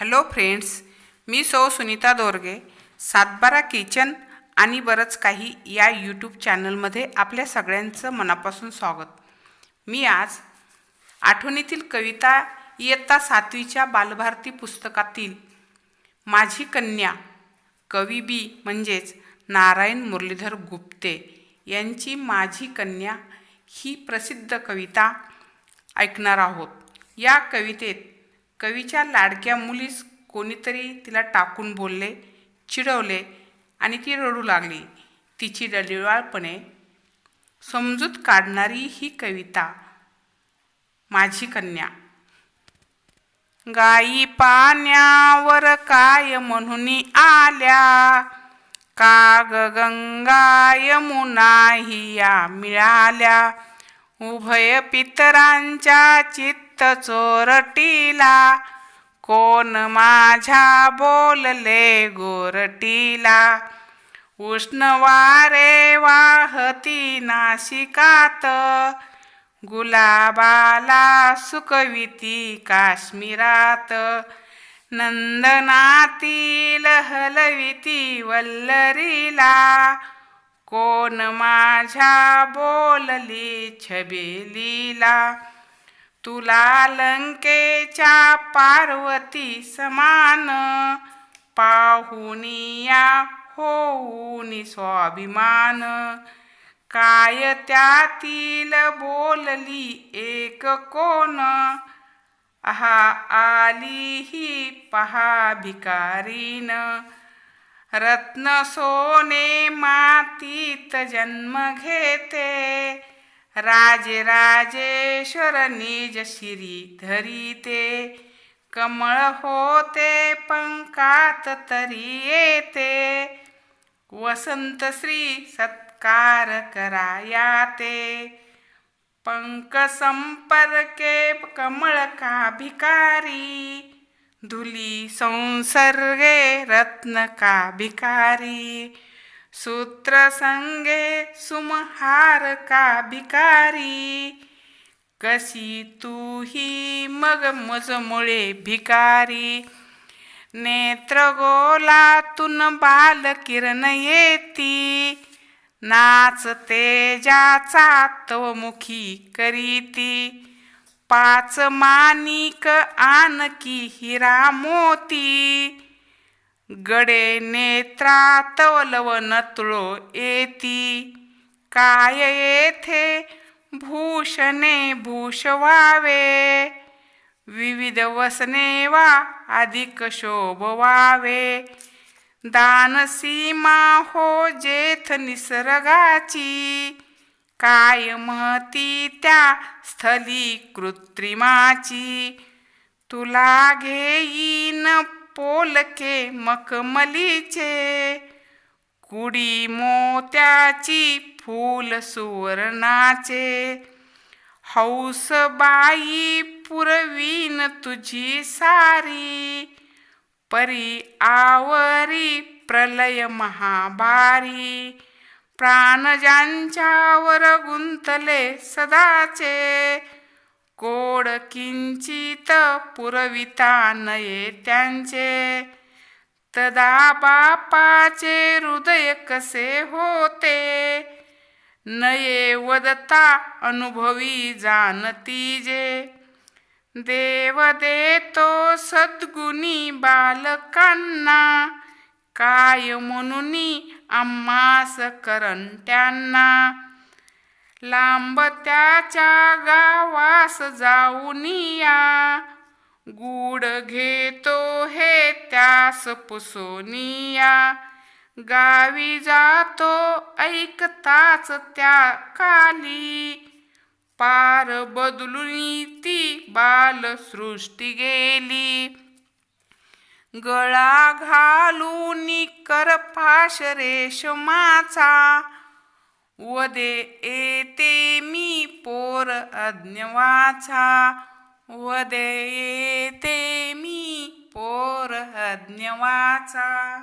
Hello friends मी सौ सुनीता दोरगे सातबारा kitchen आणि बरंच काही या यूट्यूब चॅनलमध्ये आपल्या सगळ्यांचं मनापासून स्वागत. मी आज आठवणीतील कविता इयत्ता सातवीच्या बालभारती पुस्तकातील माझी कन्या कवी बी म्हणजेच नारायण मुरलीधर गुप्ते यांची माझी कन्या ही प्रसिद्ध कविता ऐकणार आहोत. या कवितेत कवीच्या लाडक्या मुलीस कोणीतरी तिला टाकून बोलले चिडवले आणि ती रडू लागली. तिची डलिवाळपणे समजूत काढणारी ही कविता माझी कन्या. गाई पाण्यावर काय म्हणून आल्या का ग गंगा यमुना हिया मिळाल्या. उभय पितरांच्या चित्त चोरटीला. कोण माझ्या बोलले गोरटीला? उष्ण वारे वाहती नाशिकात. गुलाबाला सुकविती काश्मीरात. नंदनातील हलविती वल्लरीला. कोण माझ्या बोलली छबेलीला? तुला लंकेच्या पार्वती समान. पाहुनिया होऊनी स्वाभिमान. काय त्यातील बोलली एक कोण? आहा आली ही पहा भिकारीन. रत्न सोने मातीत जन्म घेते. राजे राजेश्वर निज शिरी धरीते कमळ होते पंकात तरी येते. वसंत श्री सत्कार करायाते पंक संपर्के कमळ का भिकारी धुली संसर्गे रत्न का भिकारी. सूत्र संगे सुमहार का भिकारी कशी तू ही मग मजमुळे भिकारी? नेत्र गोलातून बाल किरण येती। नाच तेजाचा तव मुखी करीती। पाच मानिक आणकी हिरा मोती। गडे नेत्रा तवलवन तुळो येती काय येथे भूषणे भूष व्हावे विविध वसने वा अधिक शोभ व्हावे दान सीमा हो जेथ निसर्गाची. काय महती त्या स्थली कृत्रिमाची? तुला घेईन पोलके मखमलीचे. कुडी मोत्याची फूल सुवर्णाचे. हौस बाई पुरवीन तुझी सारी. परी आवरी प्रलय महाभारी प्राणजांच्यावर गुंतले सदाचे. कोड किंचित पुरविता नये त्यांचे. तदा बापाचे हृदय कसे होते? नये वदता अनुभवी जाणती जे. देव देतो सद्गुणी बालकांना. काय म्हणून आम्हास करंट्यांना लांब त्याच्या गावास जाऊन या. गुड घेतो हे त्यास पुसोनिया गावी जातो ऐकताच त्या काली. पार बदलून ती बालसृष्टी गेली. गळा घालून करपाश रेशमाचा. वदे येते मी पोर अज्ञवाचा. वदे येते मी पोर अज्ञवाचा.